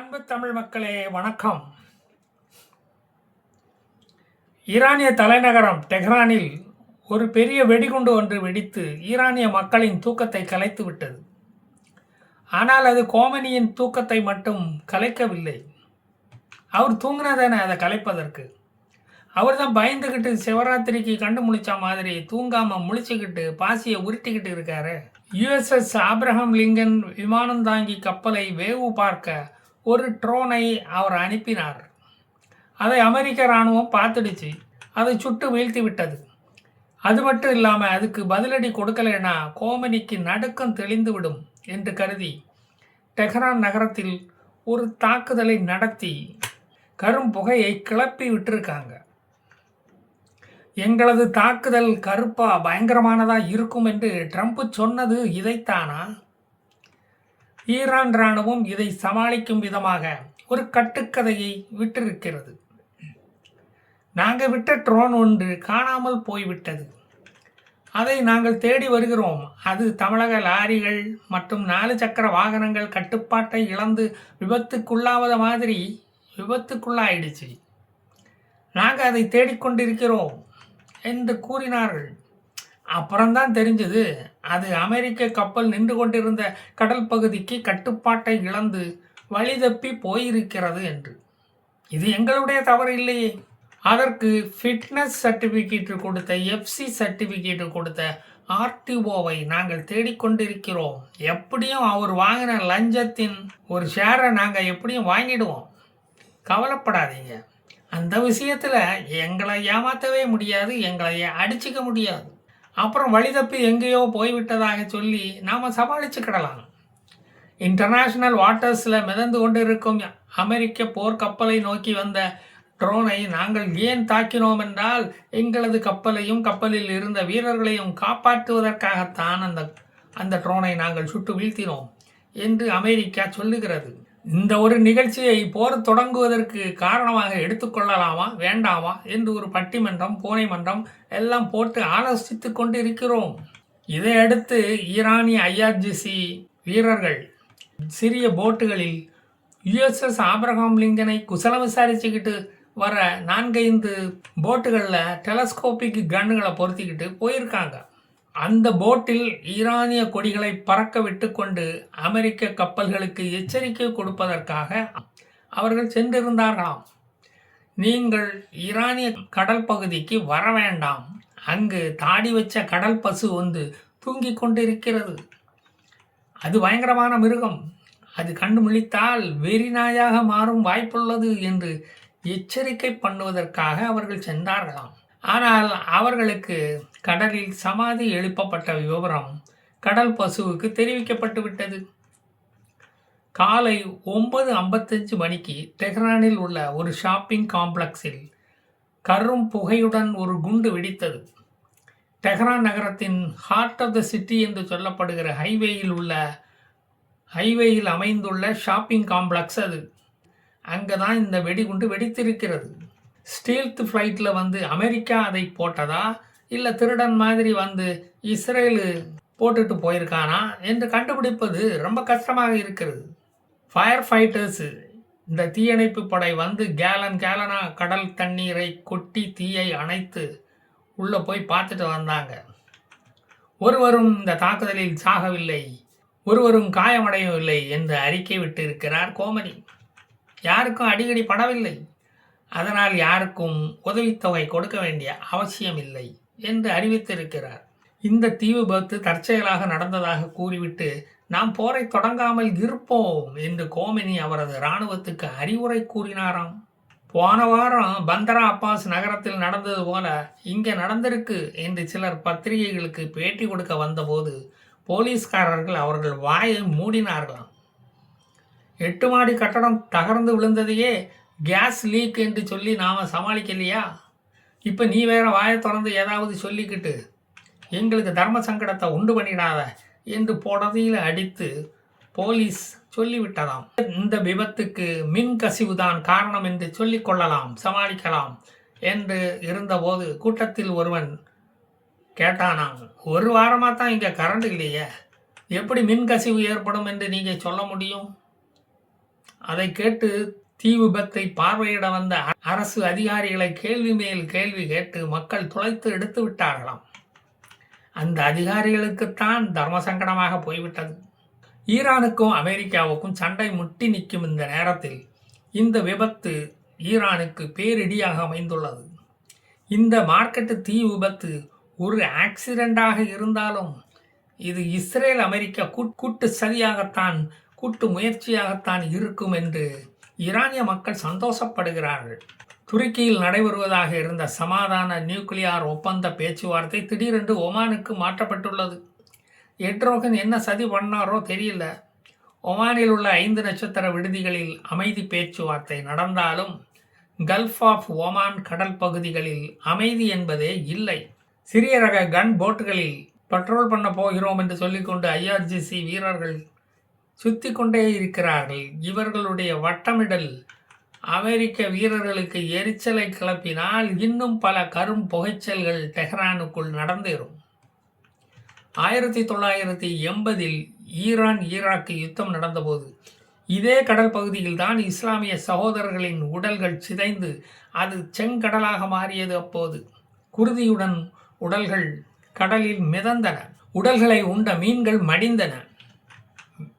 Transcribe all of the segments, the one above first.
அன்பு தமிழ் மக்களே வணக்கம். ஈரானிய தலைநகரம் டெஹ்ரானில் ஒரு பெரிய வெடிகுண்டு ஒன்று வெடித்து ஈரானிய மக்களின் தூக்கத்தை கலைத்து விட்டது. ஆனால் அது கோமனியின் தூக்கத்தை மட்டும் கலைக்கவில்லை. அவர் தூங்கினதானே அதை கலைப்பதற்கு. அவர் தான் பயந்துக்கிட்டு சிவராத்திரிக்கு கண்டு முழிச்ச மாதிரி தூங்காமல் முழிச்சுக்கிட்டு பாசியை உருட்டிக்கிட்டு இருக்காரு. யுஎஸ்எஸ் ஆப்ரஹாம் லிங்கன் விமானம் தாங்கி கப்பலை வேவு பார்க்க ஒரு ட்ரோனை அவர் அனுப்பினார். அதை அமெரிக்க இராணுவம் பார்த்துடுச்சு. அதை சுட்டு வீழ்த்தி விட்டது. அது மட்டும் இல்லாமல் அதுக்கு பதிலடி கொடுக்கலைன்னா கோமனிக்கு நடுக்கம் தெளிந்து விடும் என்று கருதி டெஹ்ரான் நகரத்தில் ஒரு தாக்குதலை நடத்தி கரும் புகையை கிளப்பி விட்டிருக்காங்க. எங்களது தாக்குதல் கருப்பா பயங்கரமானதாக இருக்கும் என்று ட்ரம்ப் சொன்னது இதைத்தானா? ஈரான் ராணுவம் இதை சமாளிக்கும் விதமாக ஒரு கட்டுக்கதையை விட்டிருக்கிறது. நாங்கள் விட்ட ட்ரோன் ஒன்று காணாமல் போய்விட்டது. அதை நாங்கள் தேடி வருகிறோம். அது தமிழக லாரிகள் மற்றும் நாலு சக்கர வாகனங்கள் கட்டுப்பாட்டை இழந்து விபத்துக்குள்ளாவத மாதிரி விபத்துக்குள்ளாயிடுச்சு. நாங்கள் அதை தேடிக்கொண்டிருக்கிறோம் என்று கூறினார்கள். அப்புறம்தான் தெரிஞ்சது. அது அமெரிக்க கப்பல் நின்று கொண்டிருந்த கடல் பகுதிக்கு கட்டுப்பாட்டை இழந்து வழி தப்பி போயிருக்கிறது என்று. இது எங்களுடைய தவறு இல்லையே. அதற்கு ஃபிட்னஸ் சர்டிஃபிகேட் கொடுத்த எஃப்சி சர்டிஃபிகேட் கொடுத்த ஆர்டிஓவை நாங்கள் தேடிக்கொண்டிருக்கிறோம். எப்படியும் அவர் வாங்கின லஞ்சத்தின் ஒரு ஷேரை நாங்கள் எப்படியும் வாங்கிடுவோம். கவலைப்படாதீங்க. அந்த விஷயத்தில் எங்களை ஏமாற்றவே முடியாது எங்களை அடிச்சுக்க முடியாது. அப்புறம் வழி தப்பி எங்கேயோ போய்விட்டதாக சொல்லி நாம் சமாளிச்சுக்கிடலாம். இன்டர்நேஷ்னல் வாட்டர்ஸில் மிதந்து கொண்டிருக்கும் அமெரிக்க போர்க்கப்பலை நோக்கி வந்த ட்ரோனை நாங்கள் ஏன் தாக்கினோம் என்றால் எங்களது கப்பலையும் கப்பலில் இருந்த வீரர்களையும் காப்பாற்றுவதற்காகத்தான் அந்த அந்த ட்ரோனை நாங்கள் சுட்டு வீழ்த்தினோம் என்று அமெரிக்கா சொல்லுகிறது. இந்த ஒரு நிகழ்ச்சியை போர் தொடங்குவதற்கு காரணமாக எடுத்துக்கொள்ளலாமா வேண்டாமா என்று ஒரு பட்டிமன்றம் பூனை மன்றம் எல்லாம் போட்டு ஆலோசித்துக் கொண்டிருக்கிறோம். இதையடுத்து ஈரானிய ஐஆர்ஜிசி வீரர்கள் சிறிய போட்டுகளில் யுஎஸ்எஸ் ஆப்ரஹாம் லிங்கனை குசலம் விசாரிச்சுக்கிட்டு வர நான்கைந்து போட்டுகளில் டெலஸ்கோபிக் கன்னுகளை பொருத்திக்கிட்டு போயிருக்காங்க. அந்த போட்டில் ஈரானிய கொடிகளை பறக்க விட்டுக்கொண்டு அமெரிக்க கப்பல்களுக்கு எச்சரிக்கை கொடுப்பதற்காக அவர்கள் சென்றிருந்தார்களாம். நீங்கள் ஈரானிய கடல் பகுதிக்கு வர வேண்டாம். அங்கு தாடி வச்ச கடல் பசு வந்து தூங்கிக் கொண்டிருக்கிறது. அது பயங்கரமான மிருகம். அது கண்டு முழித்தால் வெறிநாயாக மாறும் வாய்ப்புள்ளது என்று எச்சரிக்கை பண்ணுவதற்காக அவர்கள் சென்றார்களாம். ஆனால் அவர்களுக்கு கடலில் சமாதி எழுப்பப்பட்ட விவரம் கடல் பசுவுக்கு தெரிவிக்கப்பட்டு விட்டது. காலை ஒன்பது ஐம்பத்தஞ்சு மணிக்கு டெஹ்ரானில் உள்ள ஒரு ஷாப்பிங் காம்ப்ளெக்ஸில் கரும் புகையுடன் ஒரு குண்டு வெடித்தது. டெஹ்ரான் நகரத்தின் ஹார்ட் ஆஃப் த சிட்டி என்று சொல்லப்படுகிற ஹைவேயில் உள்ள ஹைவேயில் அமைந்துள்ள ஷாப்பிங் காம்ப்ளெக்ஸ் அது. அங்கே தான் இந்த வெடிகுண்டு வெடித்திருக்கிறது. ஸ்டீல்த் ஃப்ளைட்டில் வந்து அமெரிக்கா அதை போட்டதா? இல்லை திருடன் மாதிரி வந்து இஸ்ரேலு போட்டுட்டு போயிருக்கானா? என்று கண்டுபிடிப்பது ரொம்ப கஷ்டமாக இருக்கிறது. ஃபயர் ஃபைட்டர்ஸு இந்த தீயணைப்பு படை வந்து கேலன் கேலனாக கடல் தண்ணீரை கொட்டி தீயை அணைத்து உள்ளே போய் பார்த்துட்டு வந்தாங்க. ஒருவரும் இந்த தாக்குதலில் சாகவில்லை ஒருவரும் காயமடையவில்லை என்று அறிக்கை விட்டு இருக்கிறார் கோமதி. யாருக்கும் அடிக்கடி படவில்லை. அதனால் யாருக்கும் உதவித்தொகை கொடுக்க வேண்டிய அவசியமில்லை என்று அறிவித்திருக்கிறார். இந்த தீ விபத்து தற்செயலாக நடந்ததாக கூறிவிட்டு நாம் போரை தொடங்காமல் இருப்போம் என்று கோமினி அவரது இராணுவத்துக்கு அறிவுரை கூறினாராம். போன வாரம் பந்தரா அப்பாஸ் நகரத்தில் நடந்தது போல இங்கே நடந்திருக்கு என்று சிலர் பத்திரிகைகளுக்கு பேட்டி கொடுக்க வந்தபோது போலீஸ்காரர்கள் அவர்கள் வாயை மூடினார்களாம். எட்டு மாடி கட்டடம் தகர்ந்து விழுந்ததையே கேஸ் லீக் என்று சொல்லி நாம் சமாளிக்கலையா? இப்போ நீ வேற வாயை திறந்து ஏதாவது சொல்லிக்கிட்டு எங்களுக்கு தர்ம சங்கடத்தை உண்டு பண்ணிடாத என்று புடதையில் அடித்து போலீஸ் சொல்லிவிட்டதாம். இந்த விபத்துக்கு மின் கசிவு தான் காரணம் என்று சொல்லிக்கொள்ளலாம் சமாளிக்கலாம் என்று இருந்தபோது கூட்டத்தில் ஒருவன் கேட்டானாம் ஒரு வாரமாக தான் இங்கே கரண்ட் இல்லையே எப்படி மின் கசிவு ஏற்படும் என்று நீங்கள் சொல்ல முடியும்? அதை கேட்டு தீ விபத்தை பார்வையிட வந்த அரசு அதிகாரிகளை கேள்வி மேல் கேள்வி கேட்டு மக்கள் துளைத்து எடுத்து விட்டார்களாம். அந்த அதிகாரிகளுக்குத்தான் தர்ம சங்கடமாக போய்விட்டது. ஈரானுக்கும் அமெரிக்காவுக்கும் சண்டை முட்டி நிற்கும் இந்த நேரத்தில் இந்த விபத்து ஈரானுக்கு பேரிடியாக அமைந்துள்ளது. இந்த மார்க்கெட்டு தீ விபத்து ஒரு ஆக்சிடெண்டாக இருந்தாலும் இது இஸ்ரேல் அமெரிக்கா கூட்டு சதியாகத்தான் கூட்டு முயற்சியாகத்தான் இருக்கும் என்று ஈரானிய மக்கள் சந்தோஷப்படுகிறார்கள். துருக்கியில் நடைபெறுவதாக இருந்த சமாதான நியூக்ளியார் ஒப்பந்த பேச்சுவார்த்தை திடீரென்று ஒமானுக்கு மாற்றப்பட்டுள்ளது. எட்ரோகன் என்ன சதி பண்ணாரோ தெரியல. ஒமானில் உள்ள ஐந்து நட்சத்திர விடுதிகளில் அமைதி பேச்சுவார்த்தை நடந்தாலும் கல்ஃப் ஆஃப் ஒமான் கடல் பகுதிகளில் அமைதி என்பதே இல்லை. சிறிய ரக கன் போட்டுகளில் பட்ரோல் பண்ண போகிறோம் என்று சொல்லிக்கொண்டு ஐஆர்ஜிசி வீரர்கள் சுத்தி கொண்டே இருக்கிறார்கள். இவர்களுடைய வட்டமிடல் அமெரிக்க வீரர்களுக்கு எரிச்சலை கிளப்பினால் இன்னும் பல கரும் புகைச்சல்கள் டெஹ்ரானுக்குள் நடந்தேறும். ஆயிரத்தி தொள்ளாயிரத்தி எண்பதில் ஈரான் ஈராக்கு யுத்தம் நடந்தபோது இதே கடல் பகுதியில் தான் இஸ்லாமிய சகோதரர்களின் உடல்கள் சிதைந்து அது செங்கடலாக மாறியது அப்போது. குருதியுடன் உடல்கள் கடலில் மிதந்தன. உடல்களை உண்ட மீன்கள் மடிந்தன.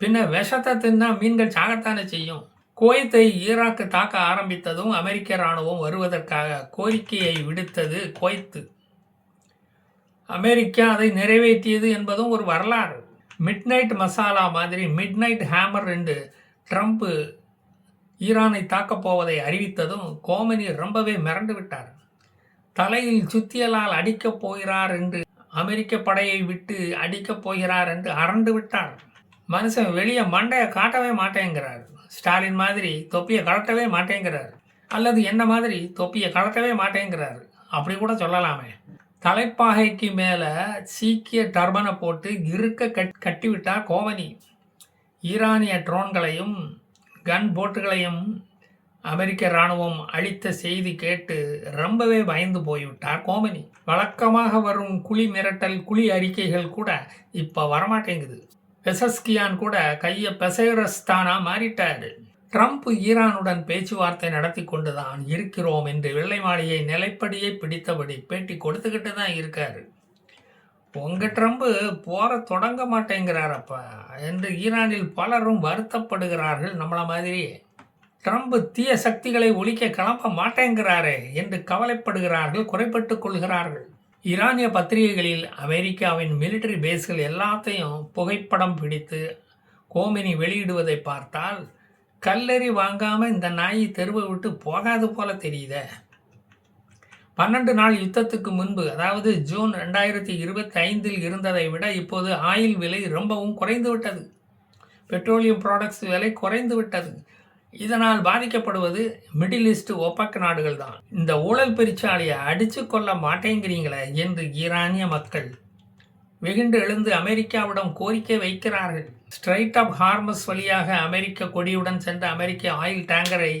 பின்ன விஷத்தை தின்னா மீன்கள் சாகத்தானே செய்யும்? குவைத்தை ஈராக்கு தாக்க ஆரம்பித்ததும் அமெரிக்க இராணுவம் வருவதற்காக கோரிக்கையை விடுத்தது குவைத்து அமெரிக்கா அதை நிறைவேற்றியது என்பதும் ஒரு வரலாறு. மிட்நைட் மசாலா மாதிரி மிட்நைட் ஹேமர் என்று ட்ரம்ப் ஈரானை தாக்கப் போவதை அறிவித்ததும் கோமனி ரொம்பவே மிரண்டு விட்டார். தலையில் சுத்தியலால் அடிக்கப் போகிறார் என்று அமெரிக்க படையை விட்டு அடிக்கப் போகிறார் என்று அரண்டு விட்டார். மனுஷன் வெளியே மண்டையை காட்டவே மாட்டேங்கிறார். ஸ்டாலின் மாதிரி தொப்பியை கலட்டவே மாட்டேங்கிறார். அல்லது என்ன மாதிரி தொப்பியை கலட்டவே மாட்டேங்கிறார். அப்படி கூட சொல்லலாமே. தலைப்பாகைக்கு மேலே சீக்கிய டர்பனை போட்டு இருக்க கட் கட்டிவிட்டார் கோமனி ஈரானிய ட்ரோன்களையும் கன் போட்டுகளையும் அமெரிக்க இராணுவம் அளித்த செய்தி கேட்டு ரொம்பவே பயந்து போய்விட்டார் கோமனி வழக்கமாக வரும் குழி மிரட்டல் குழி அறிக்கைகள் கூட இப்போ வரமாட்டேங்குது. பெசஸ்கியான் கூட கையை பெசைரஸ்தானா மாறிட்டாரு. ட்ரம்ப் ஈரானுடன் பேச்சுவார்த்தை நடத்தி கொண்டு தான் இருக்கிறோம் என்று வெள்ளை மாளிகை நிலைப்படியே பிடித்தபடி பேட்டி கொடுத்துக்கிட்டு தான் இருக்காரு. உங்க ட்ரம்ப் போற தொடங்க மாட்டேங்கிறாரப்பா என்று ஈரானில் பலரும் வருத்தப்படுகிறார்கள் நம்மள மாதிரி ட்ரம்ப் தீய சக்திகளை ஒழிக்க கிளம்ப மாட்டேங்கிறாரே என்று கவலைப்படுகிறார்கள் குறைப்பட்டுக் கொள்கிறார்கள். ஈரானிய பத்திரிகைகளில் அமெரிக்காவின் மிலிட்டரி பேஸ்கள் எல்லாத்தையும் புகைப்படம் பிடித்து கோமினி வெளியிடுவதை பார்த்தால் கல்லறி வாங்காமல் இந்த நாய் தெருவை விட்டு போகாது போல தெரியுத. பன்னெண்டு நாள் யுத்தத்துக்கு முன்பு அதாவது ஜூன் ரெண்டாயிரத்தி இருபத்தி ஐந்தில் இருந்ததை விட இப்போது ஆயில் விலை ரொம்பவும் குறைந்து விட்டது. பெட்ரோலியம் ப்ராடக்ட்ஸ் விலை குறைந்து விட்டது. இதனால் பாதிக்கப்படுவது மிடில் ஈஸ்ட் ஒப்பக் நாடுகள் தான் இந்த ஊழல் பெருச்சாலையை அடிச்சு கொள்ள மாட்டேங்கிறீங்களே என்று ஈரானிய மக்கள். வெகுண்டு எழுந்து அமெரிக்காவிடம் கோரிக்கை வைக்கிறார்கள். ஸ்ட்ரைட் ஆஃப் ஹார்மஸ் வழியாக அமெரிக்க கொடியுடன் சென்ற அமெரிக்க ஆயில் டேங்கரை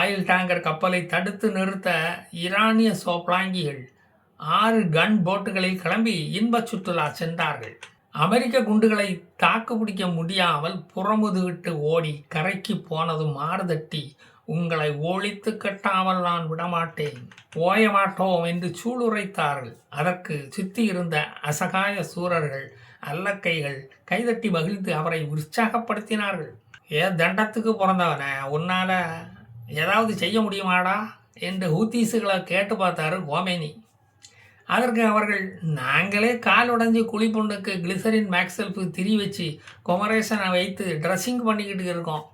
ஆயில் டேங்கர் கப்பலை தடுத்து நிறுத்த ஈரானிய சோப்லாங்கிகள் ஆறு கன் போட்டுகளில் கிளம்பி இன்பச் சுற்றுலா சென்றார்கள். அமெரிக்க குண்டுகளை தாக்கு பிடிக்க முடியாமல் புறமுதுகிட்டு ஓடி கரைக்கு போனதும் மாறுதட்டி உங்களை ஒழித்து கட்டாமல் நான் விடமாட்டேன். ஓயமாட்டோம் என்று சூளுரைத்தார்கள். அதற்கு சுத்தி இருந்த அசகாய சூரர்கள் அல்லக்கைகள் கைதட்டி மகிழ்ந்து அவரை உற்சாகப்படுத்தினார்கள். ஏ தண்டத்துக்கு பிறந்தவன உன்னால் ஏதாவது செய்ய முடியுமாடா? என்று ஹூத்தீஸுகளை கேட்டு பார்த்தாரு கோமேனி. அதற்கு அவர்கள் நாங்களே கால் உடஞ்சி குழி பொண்ணுக்கு கிளிசரின் மேக்ஸெல்ஃபு திரி வச்சு குமரேசனை வைத்து ட்ரெஸ்ஸிங் பண்ணிக்கிட்டு இருக்கோம்.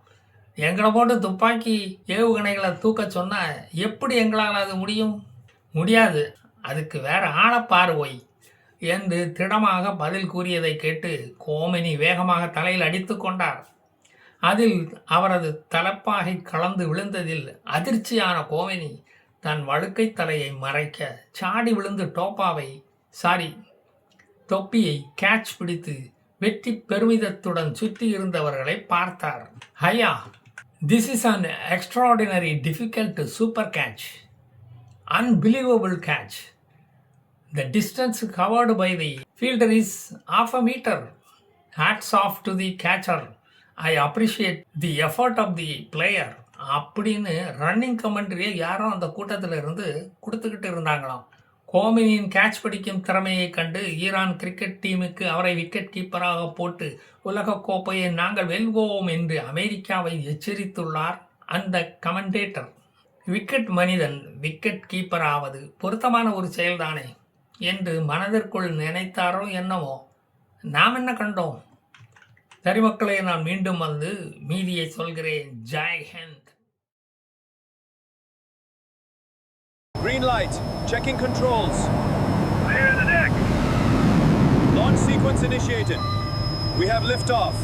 எங்களை போட்டு துப்பாக்கி ஏவுகணைகளை தூக்க சொன்னால் எப்படி எங்களால் அது முடியும்? முடியாது. அதுக்கு வேற ஆளை பார்வை என்று திடமாக பதில் கூறியதை கேட்டு கோமினி வேகமாக தலையில் அடித்து கொண்டார். அதில் அவரது தலப்பாகை கலந்து விழுந்ததில் அதிர்ச்சியான கோமினி தன் வழுக்கை தலையை மறைக்க சாடி விழுந்து டோப்பாவை சாரி தொப்பியை கேட்ச் பிடித்து வெற்றி பெருமிதத்துடன் சுற்றி இருந்தவர்களை பார்த்தார். Hiya this is an extraordinary difficult super catch. Unbelievable catch. The distance covered by the fielder is of a metre. Hats off to the catcher I appreciate the effort of the player. அப்படின்னு running கமெண்ட்ரியை யாரும் அந்த கூட்டத்தில் இருந்து கொடுத்துக்கிட்டு இருந்தாங்களாம். கோமினியின் catch பிடிக்கும் திறமையை கண்டு ஈரான் கிரிக்கெட் டீமுக்கு அவரை விக்கெட் கீப்பராக போட்டு உலகக் கோப்பையை நாங்கள் வெல்வோம் என்று அமெரிக்காவை எச்சரித்துள்ளார் அந்த கமெண்டேட்டர் விக்கெட் மனிதன் விக்கெட் கீப்பர் ஆவது பொருத்தமான ஒரு செயல்தானே என்று மனதிற்குள் நினைத்தாரோ என்னவோ? நாம் என்ன கண்டோம்? சரி நான் மீண்டும் வந்து மீதியை சொல்கிறேன். Jai Hind. Green light. Checking controls. Clear the deck. Launch sequence initiated. We have liftoff.